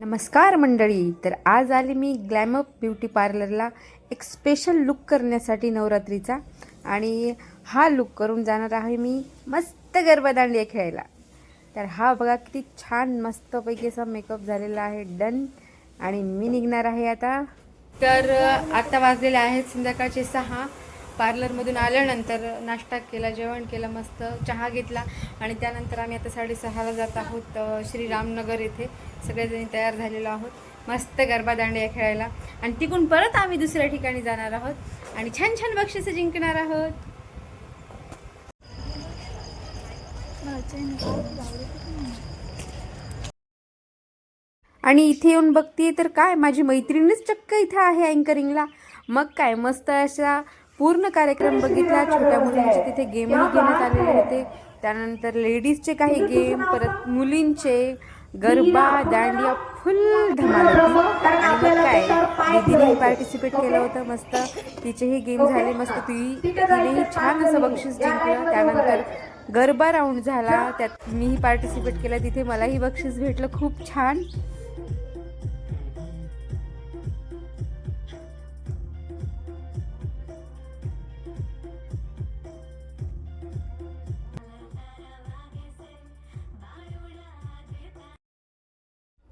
नमस्कार मंडळी तर आज आले मी ग्लॅमअप ब्युटी पार्लरला एक स्पेशल लुक करण्यासाठी नवरात्रीचा आणि हा लुक करून जाणार आहे मी मस्त गरबादांडिया खेळायला. तर हा बघा किती छान मस्तपैकी असा मेकअप झालेला आहे डन आणि मी निघणार आहे आता. तर आता वाजलेले आहेत संध्याकाळचे सहा. पार्लरमधून आल्यानंतर नाश्ता केला जेवण केलं मस्त चहा घेतला आणि त्यानंतर आम्ही आता साडेसहाला जात आहोत श्रीरामनगर येथे. सगळेजणी तयार झालेलो आहोत. मस्त गरबा दांडिया खेळायला. आणि तिकून परत आम्ही दुसऱ्या ठिकाणी जाणार आहोत आणि छान छान बक्षिसं जिंकणार आहोत. आणि इथे येऊन बघते तर काय माझी मैत्रिणीच चक्क इथं आहे अँकरिंगला मग काय मस्त अशा पूर्ण कार्यक्रम बघितला. छोट्या मुलींचे तिथे गेमही घेण्यात आलेले होते. त्यानंतर लेडीजचे काही गेम परत मुलींचे गरबा दांडिया फुल धमाल होती. आणि मग काय पार्टिसिपेट केलं होतं मस्त. तिचेही गेम झाले मस्त. ती तिनेही छान असं बक्षीस जिंकलं. त्यानंतर गरबा राऊंड झाला. त्यात मीही पार्टिसिपेट केलं. तिथे मलाही बक्षीस भेटलं. खूप छान.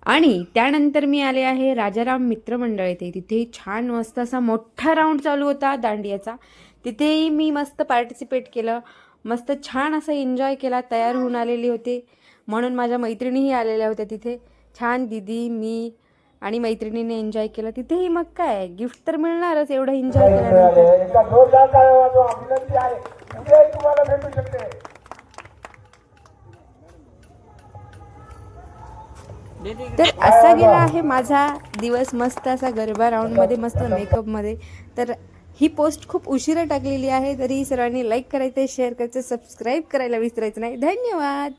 आणि त्यानंतर मी आले आहे राजाराम मित्रमंडळ येथे तिथे छान मस्त असा मोठा राऊंड चालू होता दांडियाचा. तिथेही मी मस्त पार्टिसिपेट केलं. मस्त छान असं एन्जॉय केला तयार होऊन आलेले होते. म्हणून माझ्या मैत्रिणीही आलेल्या होत्या तिथे. छान दिदी मी आणि मैत्रिणीने एन्जॉय केलं. तिथेही मग काय गिफ्ट तर मिळणारच एवढं एन्जॉय केल्यानंतर. तर असा गेला आहे माझा दिवस मस्त असा गरबा राऊंडमध्ये मस्त मेकअपमध्ये तर ही पोस्ट खूप उशिरा टाकलेली आहे तरी सर्वांनी लाईक करायचं शेअर करायचं सबस्क्राईब करायला विसरायचं नाही. धन्यवाद!